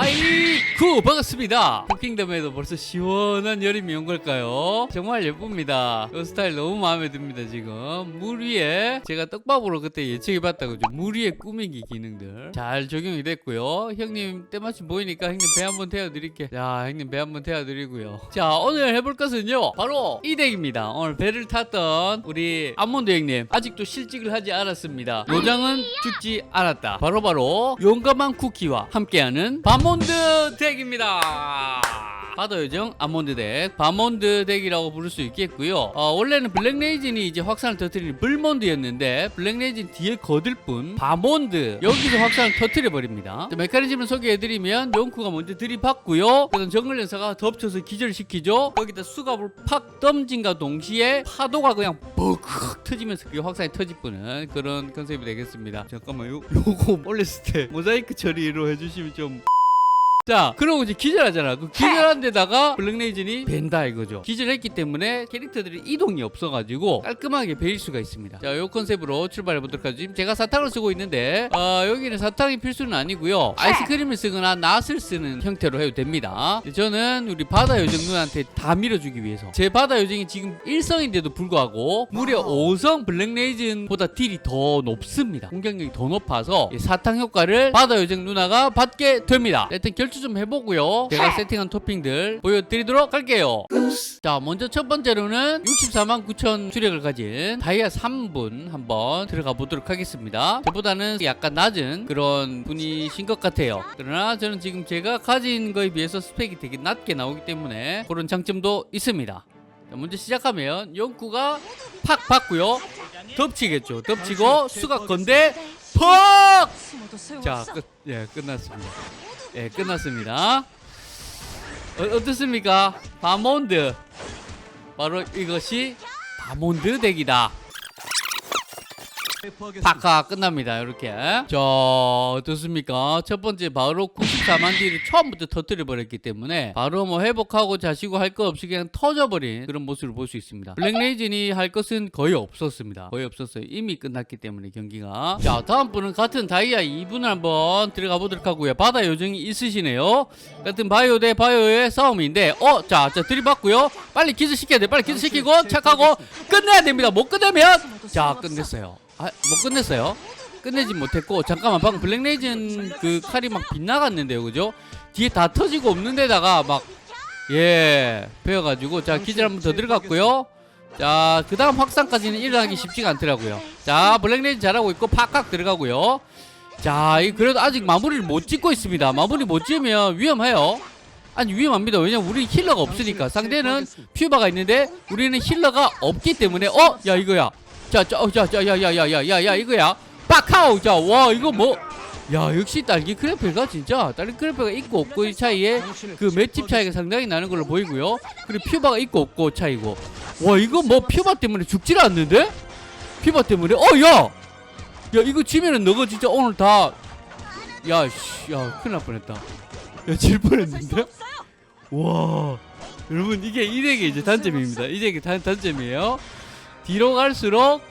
하이 쿠 반갑습니다. 쿠킹덤에도 벌써 시원한 여름이 온 걸까요? 정말 예쁩니다. 이 스타일 너무 마음에 듭니다 지금. 물 위에 제가 떡밥으로 그때 예측해 봤다고 물 위에 꾸미기 기능들. 잘 적용이 됐고요. 형님 때마침 보이니까 형님 배 한번 태워 드릴게. 자 형님 배 한번 태워 드리고요. 자 오늘 해볼 것은요. 바로 이 덱입니다. 오늘 배를 탔던 우리 안몬드 형님. 아직도 실직을 하지 않았습니다. 요장은 죽지 않았다. 바로바로 용감한 쿠키와 함께하는 바몬드 덱입니다. 바다 요정 아몬드 덱 바몬드 덱이라고 부를 수 있겠고요. 어, 원래는 블랙레이진이 이제 확산을 터뜨리는 불몬드였는데 블랙레이진 뒤에 거들 뿐 바몬드 여기서 확산을 터뜨려 버립니다. 메커니즘을 소개해드리면 용쿠가 먼저 들이받고요. 그다음 정글 연사가 덮쳐서 기절시키죠. 거기다 수갑을 팍 덤진과 동시에 파도가 그냥 벅 터지면서 그게 확산이 터지뿌는 그런 컨셉이 되겠습니다. 잠깐만 요. 요거 올렸을 때 모자이크 처리로 해주시면 좀 자, 그러고 이제 기절하잖아. 그 기절한 데다가 블랙레이즌이 벤다 이거죠. 기절했기 때문에 캐릭터들이 이동이 없어가지고 깔끔하게 베일 수가 있습니다. 자, 요 컨셉으로 출발해 보도록 하죠. 지금 제가 사탕을 쓰고 있는데, 어, 여기는 사탕이 필수는 아니고요. 아이스크림을 쓰거나 낫을 쓰는 형태로 해도 됩니다. 저는 우리 바다 요정 누나한테 다 밀어주기 위해서. 제 바다 요정이 지금 1성인데도 불구하고 무려 5성 블랙레이즌보다 딜이 더 높습니다. 공격력이 더 높아서 이 사탕 효과를 바다 요정 누나가 받게 됩니다. 일단 결투 좀 해보고요. 제가 세팅한 토핑들 보여드리도록 할게요. 자, 먼저 첫 번째로는 64만 9천 수력을 가진 다이아 3분 한번 들어가 보도록 하겠습니다. 저보다는 약간 낮은 그런 분이신 것 같아요. 그러나 저는 지금 제가 가진 거에 비해서 스펙이 되게 낮게 나오기 때문에 그런 장점도 있습니다. 자, 먼저 시작하면 연구가 팍 받고요. 덮치겠죠. 덮치고 수각 건데 퍽! 자, 끝, 예, 끝났습니다. 예, 끝났습니다. 어, 어떻습니까? 바몬드. 바로 이것이 바몬드 덱이다. 파카 끝납니다. 이렇게. 자, 어떻습니까? 첫 번째 바로 94만 딜을 처음부터 터뜨려 버렸기 때문에 바로 뭐 회복하고 자시고 할 거 없이 그냥 터져버린 그런 모습을 볼 수 있습니다. 블랙레이진이 할 것은 거의 없었습니다. 거의 없었어요. 이미 끝났기 때문에 경기가. 자, 다음 분은 같은 다이아 2분을 한번 들어가 보도록 하고요. 바다 요정이 있으시네요. 같은 바이오 대 바이오의 싸움인데, 어, 자, 자, 들이받고요. 빨리 기술 시켜야 돼. 빨리 기술 시키고 착하고 끝내야 됩니다. 못 끝내면 자, 끝냈어요. 아, 못 끝냈어요. 끝내지 못했고 잠깐만 방금 블랙레이즌 그 칼이 막 빗나갔는데요 그죠? 뒤에 다 터지고 없는 데다가 막예 베어가지고 자 기절 한 번 더 들어갔고요. 자 그 다음 확산까지는 일어나기 쉽지가 않더라고요. 자 블랙레이즌 잘하고 있고 팍팍 들어가고요. 자이 그래도 아직 마무리를 못 짓고 있습니다. 마무리 못 지으면 위험해요. 아니 위험합니다. 왜냐면 우리 힐러가 없으니까. 상대는 퓨바가 있는데 우리는 힐러가 없기 때문에 어? 야 이거야 자, 자, 어, 자, 자, 야, 야, 야, 야, 야, 야, 이거야. 빡하우, 자, 와, 이거 뭐, 야, 역시 딸기 크래페가 진짜 딸기 크래페가 있고 없고 이 차이에 그 맷집 차이가 상당히 나는 걸로 보이고요. 그리고 퓨바가 있고 없고 차이고. 와, 이거 뭐 퓨바 때문에 죽질 않는데? 퓨바 때문에, 어, 야, 야, 이거 지면은 너가 진짜 오늘 다, 야, 씨, 야, 큰일 날 뻔했다. 야, 질 뻔했는데? 와, 여러분 이게 이 덱의 이제 단점입니다. 이 덱의 단, 단점이에요. 뒤로 갈수록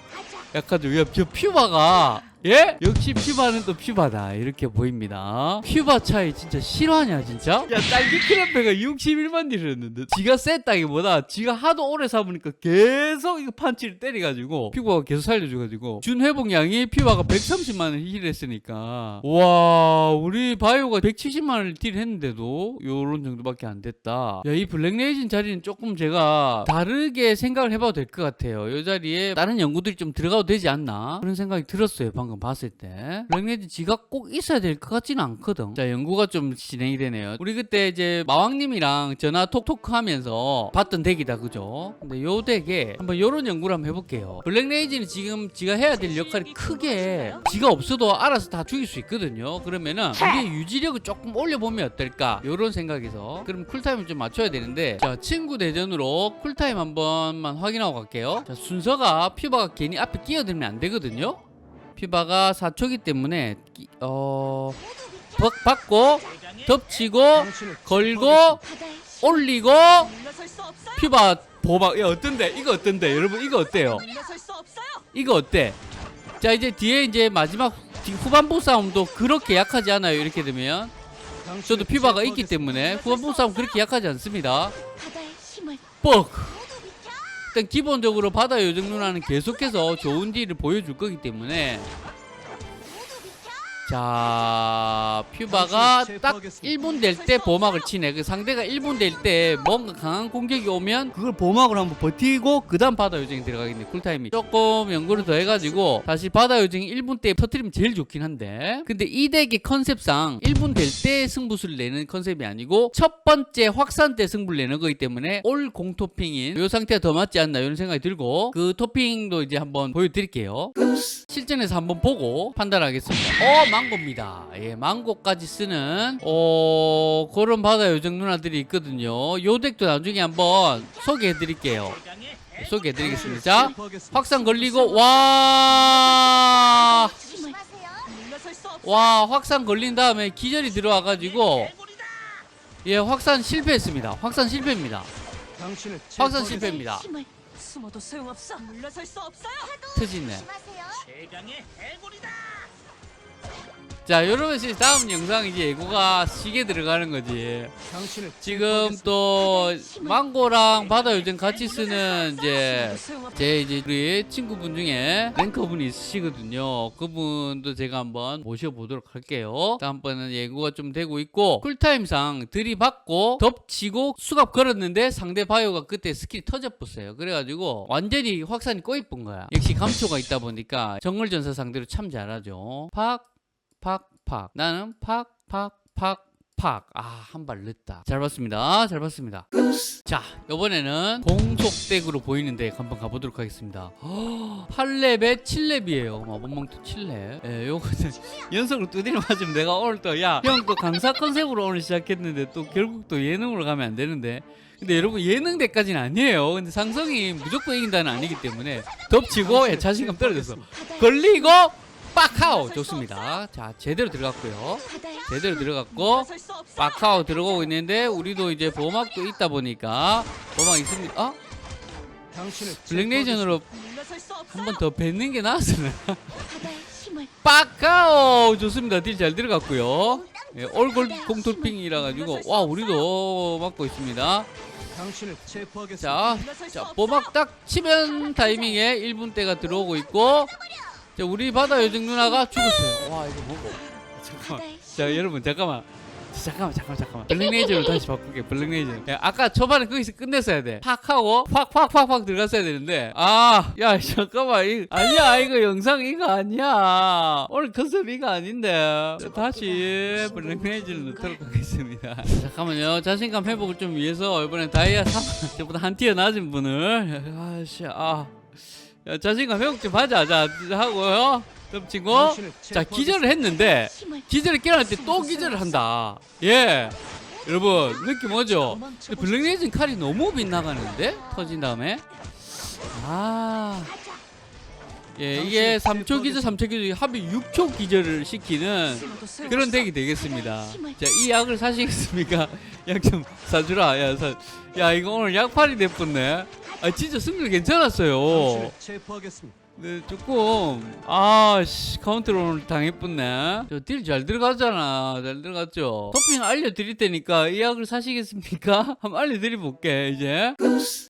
약간 좀, 야, 저 퓨바가 예? 역시 퓨바는 또 퓨바다. 이렇게 보입니다. 퓨바 차이 진짜 실화냐 진짜? 야 딸기 크래페가 61만 딜을 했는데 지가 셌다기보다 지가 하도 오래 사보니까 계속 이거 판치를 때려가지고 퓨바가 계속 살려줘가지고 준 회복량이 퓨바가 130만을 힐을 했으니까. 와 우리 바이오가 170만을 딜 했는데도 요런 정도밖에 안 됐다. 야 이 블랙레이진 자리는 조금 제가 다르게 생각을 해봐도 될 것 같아요. 이 자리에 다른 연구들이 좀 들어가도 되지 않나 그런 생각이 들었어요 방금 봤을 때 블랙레이진 지가 꼭 있어야 될 것 같지는 않거든. 자 연구가 좀 진행이 되네요. 우리 그때 이제 마왕님이랑 전화 톡톡 하면서 봤던 덱이다 그죠? 근데 요 덱에 한번 요런 연구를 한번 해볼게요. 블랙레이진이 지금 지가 해야 될 역할이 크게 지가 없어도 알아서 다 죽일 수 있거든요. 그러면은 우리의 유지력을 조금 올려보면 어떨까? 요런 생각에서. 그럼 쿨타임을 좀 맞춰야 되는데 자 친구 대전으로 쿨타임 한 번만 확인하고 갈게요. 자 순서가 퓨바가 괜히 앞에 끼어들면 안 되거든요 퓨바가 4초기 때문에 끼- 어벅 받고 덮치고 걸고 올리고 퓨바 보박. 야 어떤데? 이거 어떤데? 여러분 이거 어때요? 이거 어때? 자 이제 뒤에 이제 마지막 뒤- 후반부 싸움도 그렇게 약하지 않아요 이렇게 되면. 저도 피바가 있기 때문에 후반부 싸움 그렇게 약하지 않습니다. 바다의 힘을 뻑! 일단 기본적으로 바다 요정 누나는 계속해서 좋은 딜을 보여줄 거기 때문에 자 퓨바가 딱 1분 될 때 보막을 치네. 그 상대가 1분 될 때 뭔가 강한 공격이 오면 그걸 보막으로 한번 버티고 그 다음 바다 요정이 들어가겠네. 쿨타임이. 조금 연구를 더 해가지고 다시 바다 요정이 1분 때 터트리면 제일 좋긴 한데. 근데 이 덱의 컨셉상 1분 될 때 승부수를 내는 컨셉이 아니고 첫 번째 확산 때 승부를 내는 거기 때문에 올 공토핑인 이 상태가 더 맞지 않나 이런 생각이 들고 그 토핑도 이제 한번 보여드릴게요. 실전에서 한번 보고 판단하겠습니다. 어, 망고입니다. 예, 망고까지 쓰는 어 그런 바다 요정 누나들이 있거든요. 요 덱도 나중에 한번 소개해 드릴게요. 소개해 드리겠습니다. 자, 확산 걸리고 와! 와, 확산 걸린 다음에 기절이 들어와 가지고 예, 확산 실패했습니다. 확산 실패입니다. 확산 실패입니다. 힘을 숨어도 소용없어. 물러설 수 없어요. 터지네. 해골이다. Thank you. 자, 여러분 이제 다음 영상 이제 예고가 시계 들어가는 거지. 지금 또 망고랑 바다 요즘 같이 쓰는 이제 제 이제 우리 친구분 중에 랭커분이 있으시거든요. 그분도 제가 한번 모셔보도록 할게요. 다음번은 예고가 좀 되고 있고 쿨타임상 들이받고 덮치고 수갑 걸었는데 상대 바이오가 그때 스킬이 터져버렸어요. 그래가지고 완전히 확산이 꼬이쁜 거야. 역시 감초가 있다 보니까 정글전사 상대로 참 잘하죠. 팍, 팍, 팍. 나는 팍, 팍, 팍. 팍. 아, 한 발 늦다. 잘 봤습니다. 잘 봤습니다. 자, 이번에는 공속덱으로 보이는데 한번 가보도록 하겠습니다. 8렙에 7렙이에요. 마법망토 7렙. 예, 요거는 연속으로 두드려 맞으면 내가 오늘 또, 야, 형 또 강사 컨셉으로 오늘 시작했는데 또 결국 또 예능으로 가면 안 되는데. 근데 여러분 예능 덱까지는 아니에요. 근데 상성이 무조건 이긴다는 아니기 때문에 덮치고 예, 자신감 떨어졌어. 걸리고 빡하오 좋습니다. 자 제대로 들어갔고요. 제대로 들어갔고. 빡하오 들어가고 있는데 우리도 이제 보막도 있다 보니까 보막 있습니다. 어? 블랙레이전으로. 한 번 더 뱉는 게 나았으나 빡하오 좋습니다. 딜 잘 들어갔고요. 예, 올골 공토핑이라 가지고 와 우리도 막고 있습니다. 자, 자. 보막 딱 치면 타이밍에 1분 때가 들어오고 있고 자 우리 바다 요정 누나가 죽었어요. 와 이거 뭐고? 잠깐만. 바다의 자 여러분 잠깐만. 잠깐만 잠깐만 잠깐만. 블랙레이저로 다시 바꿀게 블랙레이저. 야, 아까 초반에 거기서 끝냈어야 돼팍 하고 팍팍팍팍 들어갔어야 되는데. 아야 잠깐만. 이, 아니야 이거 영상 이거 아니야. 오늘 컨셉 이거 아닌데. 자, 다시 블랙레이저를 넣도록 하겠습니다. 잠깐만요. 자신감 회복을 좀 위해서 이번엔 다이아 3 저보다 한 티어 낮은 분을. 아씨 아 야, 자신감 회복 좀 하자 자 하고요 덮치고 자 기절을 했는데 기절을 깨어날 때 또 기절을 한다. 예. 여러분, 느낌 오죠? 블랙레이즌 칼이 너무 빗나가는데? 터진 다음에? 아. 예, 이게 3초 기절, 3초 기절, 합이 6초 기절을 시키는. 그런 덱이 되겠습니다. 자, 이 약을 사시겠습니까? 약 좀 사주라. 야, 사, 야, 이거 오늘 약팔이 됐었네. 아, 진짜 승률 괜찮았어요. 네, 조금 아씨 카운트로 오늘 당했었네. 저 딜 잘 들어가잖아. 잘 들어갔죠. 토핑 알려드릴 테니까 이 약을 사시겠습니까? 한번 알려드려 볼게 이제.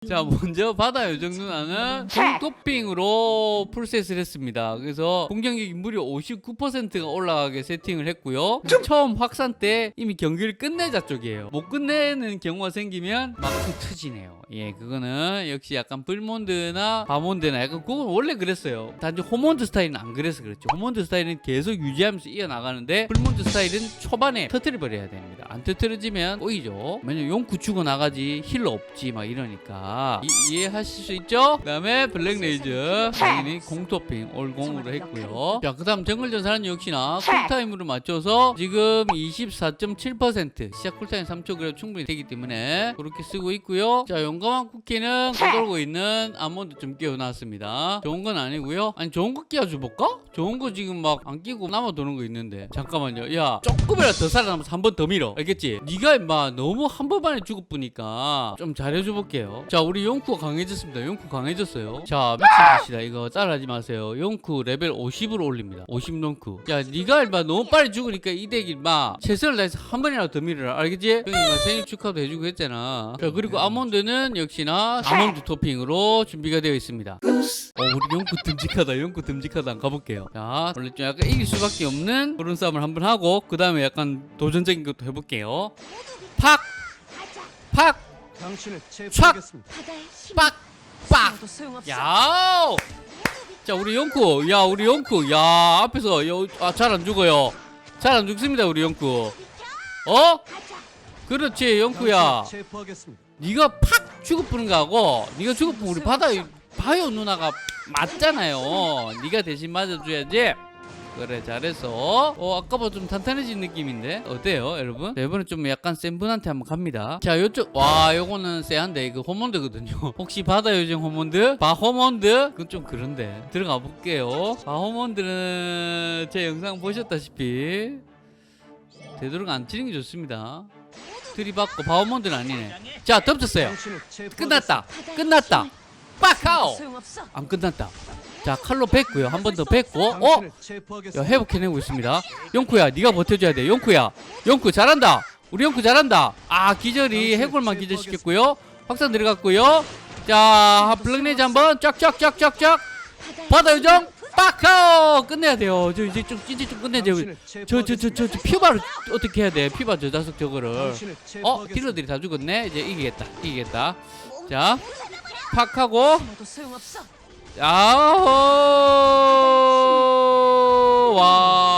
자 먼저 바다 요 정 누나는 토핑으로 풀셋을 했습니다. 그래서 공격력이 무려 59%가 올라가게 세팅을 했고요. 처음 확산 때 이미 경기를 끝내자 쪽이에요. 못 끝내는 경우가 생기면 막상 터지네요. 예, 그거는 역시 약간 불몬드나 바몬드나 약간 그건 원래 그랬어요. 단지 호몬드 스타일은 안 그래서 그렇죠. 호몬드 스타일은 계속 유지하면서 이어나가는데 불몬드 스타일은 초반에 터트려 버려야 됩니다. 안 터트려지면 꼬이죠. 왜냐면 용 구추고 나가지 힐러 없지 막 이러니까 이, 이해하실 수 있죠? 그 다음에 블랙레이즈 당연히 공토핑 올공으로 했고요. 자, 그 다음 정글전사는 역시나 쿨타임으로 맞춰서 지금 24.7% 시작 쿨타임 3초 그래 충분히 되기 때문에 그렇게 쓰고 있고요. 자, 용감한 쿠키는 거돌고 있는 아몬드 좀 끼워 놨습니다. 좋은 건 아니 고요. 아니 좋은 거 끼워 줘볼까? 좋은 거 지금 막 안 끼고 남아도는 거 있는데 잠깐만요. 야 조금이라도 더 살아남아서 한 번 더 밀어. 알겠지? 네가 임마 너무 한 번만에 죽어보니까 좀 잘해줘 볼게요 자 우리 용쿠 강해졌습니다 용쿠 강해졌어요 자 미친 짓이다 이거 따라하지 마세요 용쿠 레벨 50으로 올립니다 50 롱쿠 야 네가 임마 너무 빨리 죽으니까 이 덱이 임마 최선을 다해서 한 번이라도 더 밀어라 알겠지? 임마 생일 축하도 해주고 했잖아 자 그리고 아몬드는 역시나 아몬드 토핑으로 준비가 되어 있습니다 어 우리 용쿠 듬직하다 용쿠 듬직하다 한번 가볼게요 자 원래 좀 약간 이길 수밖에 없는 그런 싸움을 한번 하고 그 다음에 약간 도전적인 것도 해볼게요 팍! 팍! 당신을 체포하겠습니다. 바다의 힘을 빡! 빡! 숨어도 소용없어. 야! 자 우리 용쿠 야 우리 용쿠 야 앞에서 아잘 안 죽어요 잘 안 죽습니다 우리 용쿠 어? 그렇지 당신을 체포하겠습니다. 네가 팍 죽어보는 거하고 네가 죽어보면 우리 바다 바요 누나가. 맞잖아요. 네가 대신 맞아줘야지. 그래 잘했어. 어 아까보다 좀 탄탄해진 느낌인데? 어때요 여러분? 자, 이번에 좀 약간 센 분한테 한번 갑니다. 자 요쪽 와 요거는 세한데. 이거 호몬드거든요. 혹시 바다 요정 호몬드? 바 호몬드? 그건 좀 그런데. 들어가 볼게요. 바 호몬드는 제 영상 보셨다시피 되도록 안 치는 게 좋습니다. 들이받고 바 호몬드는 아니네. 자 덮쳤어요. 끝났다. 끝났다 소용없어. 안 끝났다. 자 칼로 뺐고요. 한 번 더 뺐고. 어? 야. 회복해내고 있습니다. 용쿠야 네가 버텨줘야 돼. 용쿠야 용쿠 잘한다. 우리 용쿠 잘한다. 아 기절이 해골만 기절시켰고요. 확산 들어갔고요. 자 블랙레이즈 한번. 쫙쫙쫙쫙쫙. 바다 요정 빡하오. 끝내야 돼요. 저 이제 좀 이제 좀 끝내야 돼요 저 저 저 저. 피바를 어떻게 해야 돼? 피바 저 자석 저거를. 어. 딜러들이 다 죽었네. 이제 이기겠다. 이기겠다. 자 팍 하고. 숨어도 소용없어. 야호! 와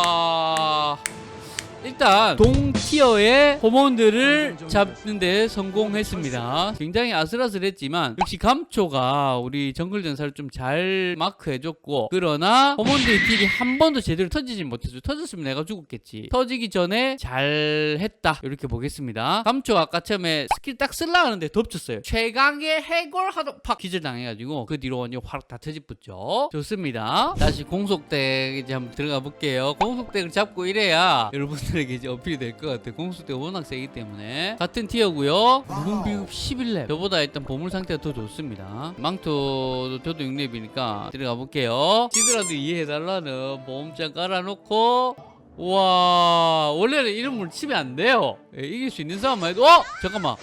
일단 동티어의 호몬들을 잡는데 성공했습니다. 굉장히 아슬아슬했지만 역시 감초가 우리 정글 전사를 좀 잘 마크해줬고 그러나 호몬들의 딜이 한 번도 제대로 터지지 못했어 터졌으면 내가 죽었겠지. 터지기 전에 잘 했다. 이렇게 보겠습니다. 감초 아까 처음에 스킬 딱 쓸라 하는데 덮쳤어요. 최강의 해골 하도 팍 기절 당해가지고 그 뒤로 완전 확다 터집붙죠. 좋습니다. 다시 공속덱 이제 한번 들어가 볼게요. 공속덱을 잡고 이래야 여러분들에게 이제 어필이 될 것 같아요. 공속덱 워낙 세기 때문에. 같은 티어고요. 무공비급 11렙. 저보다 일단 보물 상태가 더 좋습니다. 망토도 저도 6렙이니까 들어가 볼게요. 지더라도 이해해달라는 보험장 깔아놓고. 와 원래는 이름을 치면 안 돼요. 예, 이길 수 있는 싸움만 해도. 어? 잠깐만.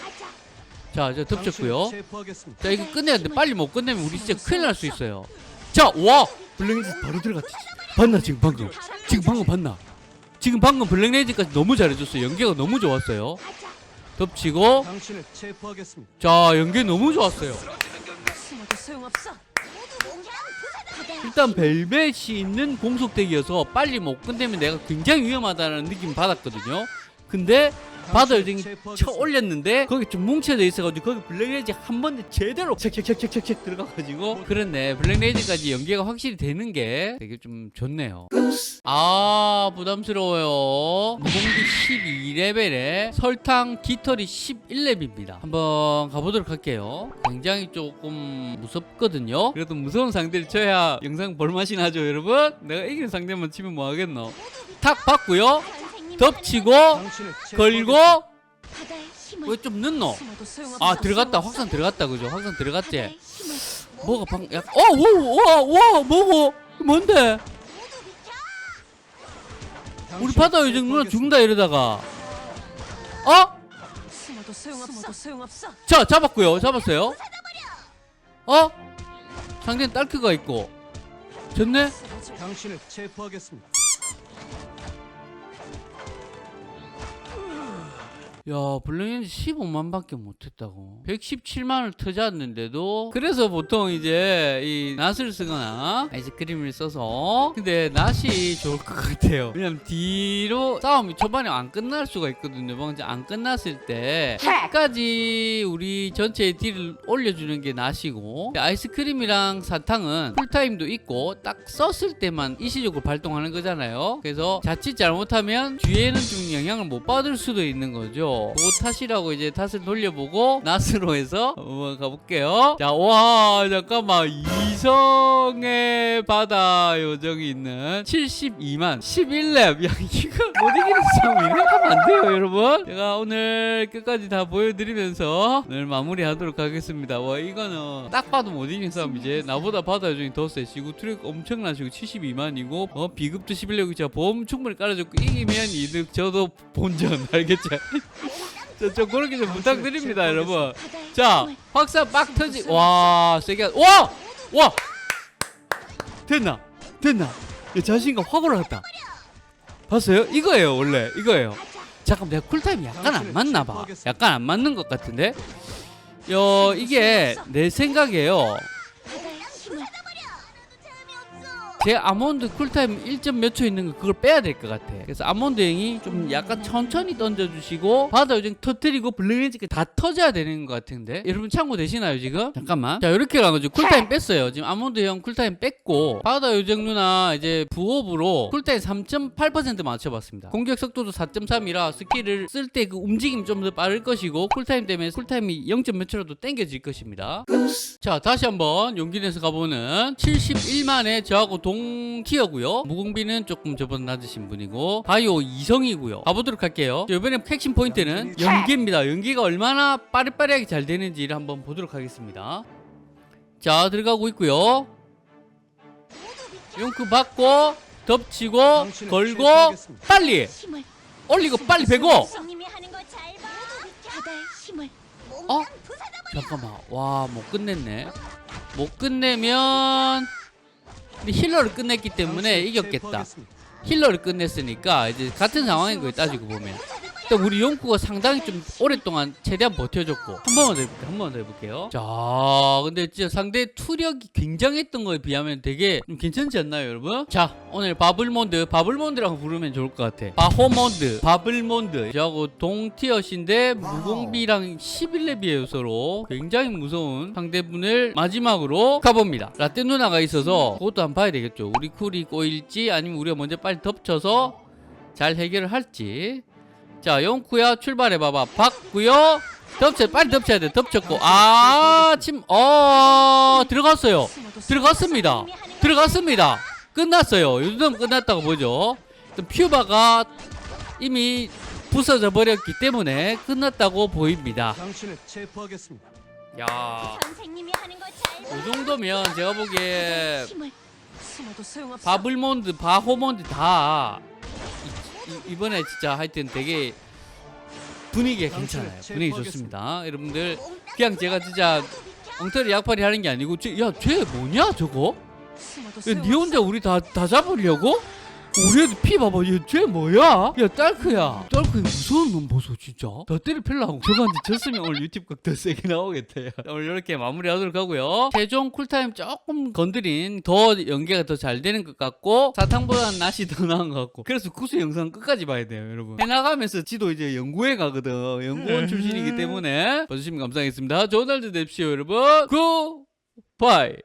자 이제 덮쳤고요. 자 이거 끝내야 돼 빨리 못 끝내면 우리 진짜 큰일 날 수 있어요. 자 와! 블랙레이즈 바로 들어갔지. 봤나 지금 방금? 지금 방금 봤나 지금 방금 블랙레이즈까지 너무 잘해줬어요 연계가 너무 좋았어요 덮치고. 자 연계 너무 좋았어요. 일단 벨벳이 있는 공속덱이어서 빨리 못 끝내면 내가 굉장히 위험하다는 느낌 받았거든요 근데 바다 요정이 쳐 올렸는데 거기 좀 뭉쳐져 있어가지고 거기 블랙레이즈 한 번에 제대로 책책책책책 들어가가지고 그렇네. 블랙레이즈까지 연계가 확실히 되는 게 되게 좀 좋네요. 아 부담스러워요. 무공기 12레벨에 설탕 깃털이 11렙입니다. 한번 가보도록 할게요. 굉장히 조금 무섭거든요. 그래도 무서운 상대를 쳐야 영상 볼맛이 나죠 여러분? 내가 이기는 상대만 치면 뭐하겠노? 탁 받고요 덮치고 걸고 왜 좀 늦노? 아 들어갔다. 확산 들어갔다 그죠? 확산 들어갔지? 뭐가 방 약, 어, 어와와 뭐고 뭔데? 우리 바다 요정 누나 죽는다 이러다가 어? 자 잡았고요 잡았어요 어? 상대는 딸크가 있고 졌네? 당신을 체포하겠습니다. 야 블랙엔지 15만 밖에 못했다고. 117만을 터졌는데도 그래서 보통 이제 이 낫을 쓰거나 아이스크림을 써서 근데 낫이 좋을 것 같아요. 왜냐면 뒤로 싸움이 초반에 안 끝날 수가 있거든요. 방금 안 끝났을 때 끝까지 우리 전체의 딜을 올려주는 게 낫이고. 아이스크림이랑 사탕은 풀타임도 있고 딱 썼을 때만 일시적으로 발동하는 거잖아요. 그래서 자칫 잘못하면 뒤에는 좀 영향을 못 받을 수도 있는 거죠 그거 탓이라고 이제 탓을 돌려보고 낫으로 해서 한번 가볼게요. 자, 와, 잠깐만. 이성의 바다 요정이 있는 72만 11렙. 야, 이거 못 이기는 싸움이네? 하면 안 돼요, 여러분. 제가 오늘 끝까지 다 보여드리면서 오늘 마무리하도록 하겠습니다. 와, 이거는 딱 봐도 못 이기는 싸움이지. 나보다 바다 요정이 더 세시고 트랙 엄청나시고 72만이고 어, 비급도 11렙이고 제가 보험 충분히 깔아줬고 이기면 이득 저도 본전 알겠죠? 저, 저 그렇게 좀 부탁드립니다, 여러분. 바다의 자, 힘을 확사 빡 터지. 와, 세게. 하- 와! 와! 됐나? 됐나? 야, 자신감 확 올라갔다. 봤어요? 이거예요, 원래. 이거예요. 잠깐 내가 쿨타임이 약간 안 맞나 봐. 약간 안 맞는 것 같은데. 요 이게 내 생각이에요. 제 아몬드 쿨타임 1점 몇 초 있는 거 그걸 빼야 될 것 같아. 그래서 아몬드 형이 좀 약간 천천히 던져주시고 바다 요정 터트리고 블랙magic 다 터져야 되는 것 같은데 여러분 참고되시나요 지금? 잠깐만. 자 이렇게 가가지고 쿨타임 뺐어요. 지금 아몬드 형 쿨타임 뺐고 바다 요정 누나 이제 부업으로 쿨타임 3.8% 맞춰봤습니다. 공격 속도도 4.3이라 스킬을 쓸 때 그 움직임 좀 더 빠를 것이고 쿨타임 때문에 쿨타임이 0. 몇 초라도 땡겨질 것입니다. 자 다시 한번 용기 내서 가보는 71만에 저하고 동 티어고요. 무공비는 조금 저보다 낮으신 분이고 바이오 이성이고요. 가보도록 할게요. 자, 이번에 핵심 포인트는 연기입니다. 연기가 얼마나 빠릿빠릿하게 잘 되는지를 한번 보도록 하겠습니다. 자 들어가고 있고요. 용크 받고 덮치고 걸고. 빨리! 올리고 빨리 힘을. 어? 잠깐만. 와 못 끝냈네. 못 끝내면 근데 힐러를 끝냈기 때문에 이겼겠다. 힐러를 끝냈으니까 이제 같은 상황인 거예요 따지고 보면 일단 우리 용쿠가 상당히 좀 오랫동안 최대한 버텨줬고 한 번만 더 해볼게요 한 번만 더 해볼게요. 자 근데 진짜 상대 투력이 굉장했던 거에 비하면 되게 좀 괜찮지 않나요 여러분? 자 오늘 바블몬드 바블몬드라고 부르면 좋을 것 같아. 바호몬드 바블몬드. 저하고 동티어신데 무공비랑 11렙이에요 서로 굉장히 무서운 상대분을 마지막으로 가봅니다. 라떼 누나가 있어서 그것도 한번 봐야 되겠죠. 우리 쿨이 꼬일지 아니면 우리가 먼저 빨리 덮쳐서 잘 해결을 할지 자 영쿠야 출발해봐봐. 봤고요. 덮쳐 빨리 덮쳐야 돼. 덮쳤고. 아침어 들어갔어요. 들어갔습니다. 들어갔습니다. 끝났어요. 요즘 끝났다고 보죠. 퓨바가 이미 부서져 버렸기 때문에 끝났다고 보입니다. 당신을 체포하겠습니다. 야 선생님이 하는 거잘 봐. 이 정도면 제가 보기에. 바블몬드, 바호몬드 다 이, 번에 진짜 하여튼 되게 분위기가 괜찮아요. 분위기 좋습니다. 여러분들 그냥 제가 진짜 엉터리 약팔이 하는 게 아니고 야쟤 뭐냐 저거? 야. 니 혼자 우리 다 다 잡으려고? 우리 애들 피 봐봐. 얘쟤 뭐야? 야 딸크야. 딸크 무서운 놈 보소 진짜. 더 때려 펠라고. 저거한테 졌으면 오늘 유튜브 각더 세게 나오겠다 야. 오늘 이렇게 마무리하도록 하고요. 최종 쿨타임 조금 건드린 더 연계가 더 잘 되는 것 같고 사탕보다는 낫이 더 나은 것 같고. 그래서 구수 영상 끝까지 봐야 돼요 여러분. 해나가면서 지도 이제 연구회 가거든. 연구원 출신이기 때문에. 봐주시면 감사하겠습니다. 좋은 날도 되십시오 여러분. 굿바이